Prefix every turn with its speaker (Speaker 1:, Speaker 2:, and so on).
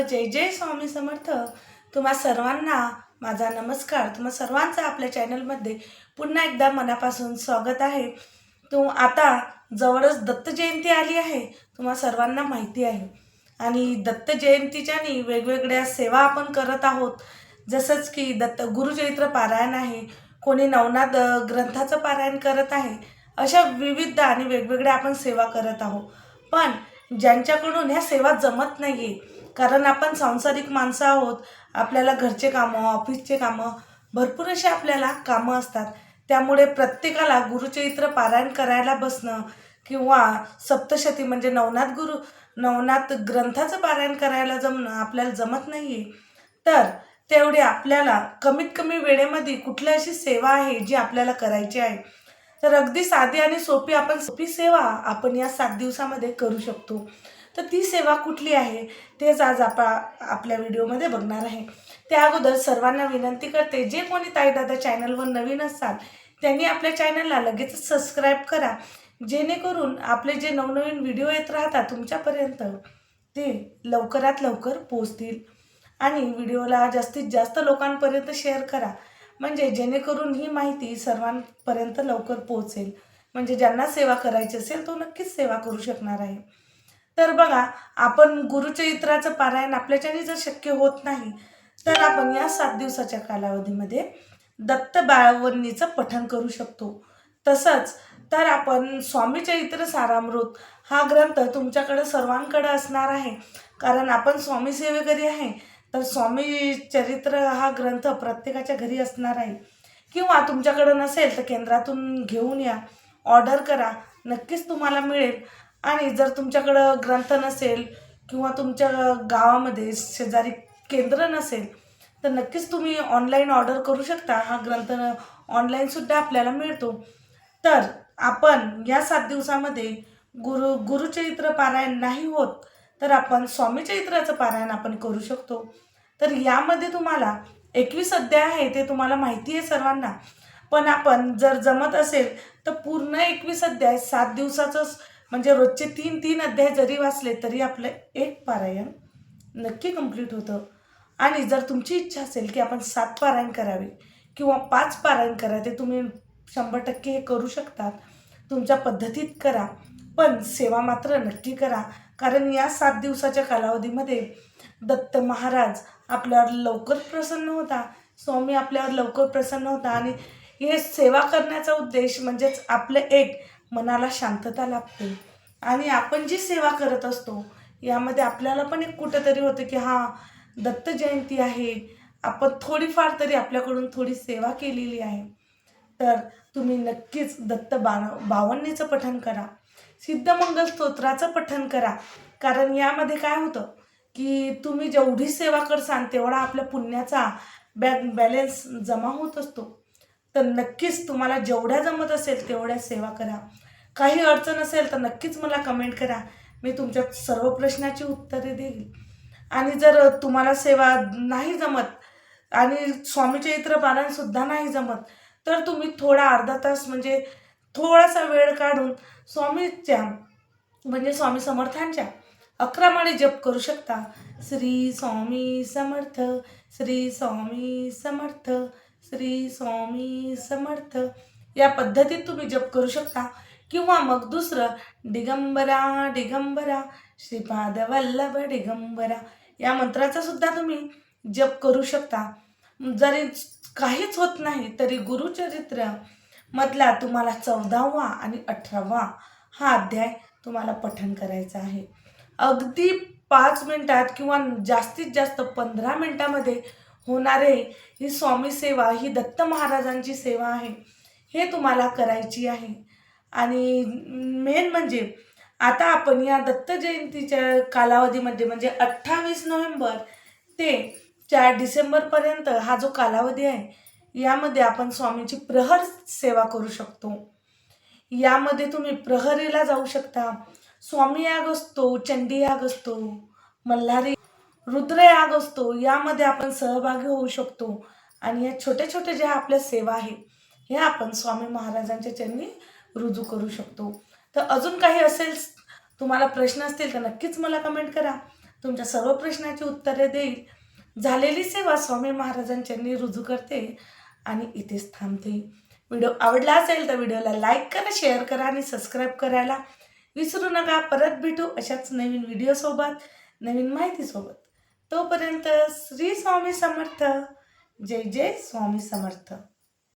Speaker 1: जय जय स्वामी समर्थ. तुम्हा सर्वांना माझा नमस्कार. तुम्हा सर्वांचं आपल्या चॅनलमध्ये पुन्हा एकदा मनापासून स्वागत आहे. तू आता जवळच दत्त जयंती आली आहे. तुम्हा सर्वांना माहिती आहे. आणि दत्त जयंतीच्यानी वेगवेगळ्या सेवा आपण करत आहोत. जसंच की दत्त गुरुचरित्र पारायण आहे. कोणी नवनाथ ग्रंथाचं पारायण करत आहे. अशा विविध आणि वेगवेगळ्या आपण सेवा करत आहोत. पण ज्यांच्याकडून ह्या सेवा जमत नाही आहे कारण आपण सांसारिक माणसं आहोत आपल्याला घरचे कामं ऑफिसचे कामं भरपूर असे आपल्याला कामं असतात. त्यामुळे प्रत्येकाला गुरुचरित्र पारायण करायला बसणं किंवा सप्तशती म्हणजे नवनाथ गुरु नवनाथ ग्रंथाचं पारायण करायला जमणं आपल्याला जमत नाही आहे तर तेवढे आपल्याला कमीत कमी वेळेमध्ये कुठली अशी सेवा आहे जी आपल्याला करायची आहे? तर अगदी साधी आणि सोपी आपण सोपी सेवा आपण या सात दिवसामध्ये करू शकतो. तर ती सेवा कुठली आहे तेच आज आपण आपल्या व्हिडिओमध्ये बघणार आहे. त्या अगोदर सर्वांना विनंती करते जे कोणी ताईदादा चॅनलवर नवीन असतात त्यांनी आपल्या चॅनलला लगेच सबस्क्राईब करा. जेणेकरून आपले जे नवनवीन व्हिडिओ येत राहतात तुमच्यापर्यंत ते लवकरात लवकर पोचतील आणि व्हिडिओला जास्तीत जास्त लोकांपर्यंत शेअर करा. म्हणजे जेणेकरून ही माहिती सर्वांपर्यंत लवकर पोहोचेल. म्हणजे ज्यांना सेवा करायची असेल तो नक्कीच सेवा करू शकणार आहे. तर बघा आपण गुरुचरित्राचं पारायण आपल्याच्याने जर शक्य होत नाही तर आपण या सात दिवसाच्या कालावधीमध्ये दत्त बाळवणीचं पठण करू शकतो. तसंच तर आपण स्वामी चरित्र सारामृत हा ग्रंथ तुमच्याकडे सर्वांकडे असणार आहे. कारण आपण स्वामी सेवेकरी आहे तर स्वामी चरित्र हा ग्रंथ प्रत्येकाच्या घरी असणार आहे. किंवा तुमच्याकडं नसेल तर केंद्रातून घेऊन या. ऑर्डर करा नक्कीच तुम्हाला मिळेल. आणि जर तुमच्याकडं ग्रंथ नसेल किंवा तुमच्या गावामध्ये शेजारी केंद्र नसेल तर नक्कीच तुम्ही ऑनलाईन ऑर्डर करू शकता. हा ग्रंथ ऑनलाईनसुद्धा आपल्याला मिळतो. तर आपण या सात दिवसामध्ये गुरु गुरुचरित्र पारायण नाही होत तर आपण स्वामीचरित्राचं पारायण आपण करू शकतो. तर यामध्ये तुम्हाला एकवीस अध्याय आहे ते तुम्हाला माहिती आहे सर्वांना. पण आपण जर जमत असेल तर पूर्ण एकवीस अध्याय सात दिवसाचं म्हणजे रोजचे तीन तीन अध्याय जरी वाचले तरी आपलं एक पारायण नक्की कंप्लीट होतं. आणि जर तुमची इच्छा असेल की आपण सात पारायण करावे किंवा पाच पारायण करा ते तुम्ही शंभर टक्के हे करू शकतात. तुमच्या पद्धतीत करा पण सेवा मात्र नक्की करा. कारण या सात दिवसाच्या कालावधीमध्ये दत्त महाराज आपल्यावर लवकर प्रसन्न होता. स्वामी आपल्यावर लवकर प्रसन्न होता. आणि हे सेवा करण्याचा उद्देश म्हणजेच आपलं एक मनाला शांतता लाभते. आणि आपण जी सेवा करत असतो यामध्ये आपल्याला पण एक कुठंतरी होतं की हां दत्त जयंती आहे. आपण थोडीफार तरी आपल्याकडून थोडी सेवा केलेली आहे. तर तुम्ही नक्कीच दत्त बा बावन्नीचं पठन करा. सिद्धमंगल स्तोत्राचं पठन करा. कारण यामध्ये काय होतं की तुम्ही जेवढी सेवा करसान तेवढा आपल्या पुण्याचा बॅ बॅलेन्स जमा होत असतो. तर नक्कीच तुम्हाला जेवढ्या जमत असेल तेवढ्या सेवा करा. काही अडचण असेल तर नक्कीच मला कमेंट करा. मी तुमच्या सर्व प्रश्नाची उत्तरे देईल. आणि जर तुम्हाला सेवा नाही जमत आणि स्वामीचरित्र पारायणसुद्धा नाही जमत तर तुम्ही थोडा अर्धा तास म्हणजे थोडासा वेळ काढून स्वामीच्या म्हणजे स्वामी समर्थांच्या अकरा माळे जप करू शकता. श्री स्वामी समर्थ श्री स्वामी समर्थ श्री स्वामी समर्थ. या पद्धतीत तुम्ही जप करू शकता. किंवा मग दुसरं दिगंबरा दिगंबरा श्रीपाद वल्लभ दिगंबरा. या मंत्राचा सुद्धा तुम्ही जप करू शकता. जरी काहीच होत नाही तरी गुरुचरित्र मधला तुम्हाला चौदावा आणि अठरावा हा अध्याय तुम्हाला पठण करायचा आहे. अगदी पाच मिनिटात किंवा जास्तीत जास्त पंधरा मिनिटामध्ये होणारे ही स्वामी सेवा ही दत्त महाराजांची सेवा आहे. हे तुम्हाला करायची आहे. आणि मेन म्हणजे आता आपण या दत्त जयंतीच्या कालावधीमध्ये म्हणजे अठ्ठावीस नोव्हेंबर ते चार डिसेंबरपर्यंत हा जो कालावधी आहे यामध्ये आपण स्वामींची प्रहर सेवा करू शकतो. यामध्ये तुम्ही प्रहरीला जाऊ शकता. स्वामी याग असतो चंडी याग असतो मल्हारी रुद्र याग असतो यामध्ये आपण सहभागी होऊ शकतो. आणि या छोट्या छोट्या ज्या आपल्या सेवा आहे हे आपण स्वामी महाराजांच्या चरणी रुजू करू शकतो. तर अजून काही असेल तुम्हाला प्रश्न असतील तर नक्कीच मला कमेंट करा. तुमच्या सर्व प्रश्नाची उत्तरे देईल. झालेली सेवा स्वामी महाराजांच्यांनी रुजू करते आणि इथेच थांबते. व्हिडिओ आवडला असेल तर व्हिडिओला लाईक करा शेअर करा आणि सबस्क्राईब करायला विसरू नका. परत भेटू अशाच नवीन व्हिडिओसोबत नवीन माहितीसोबत तोपर्यंत श्री स्वामी समर्थ. जय जय स्वामी समर्थ.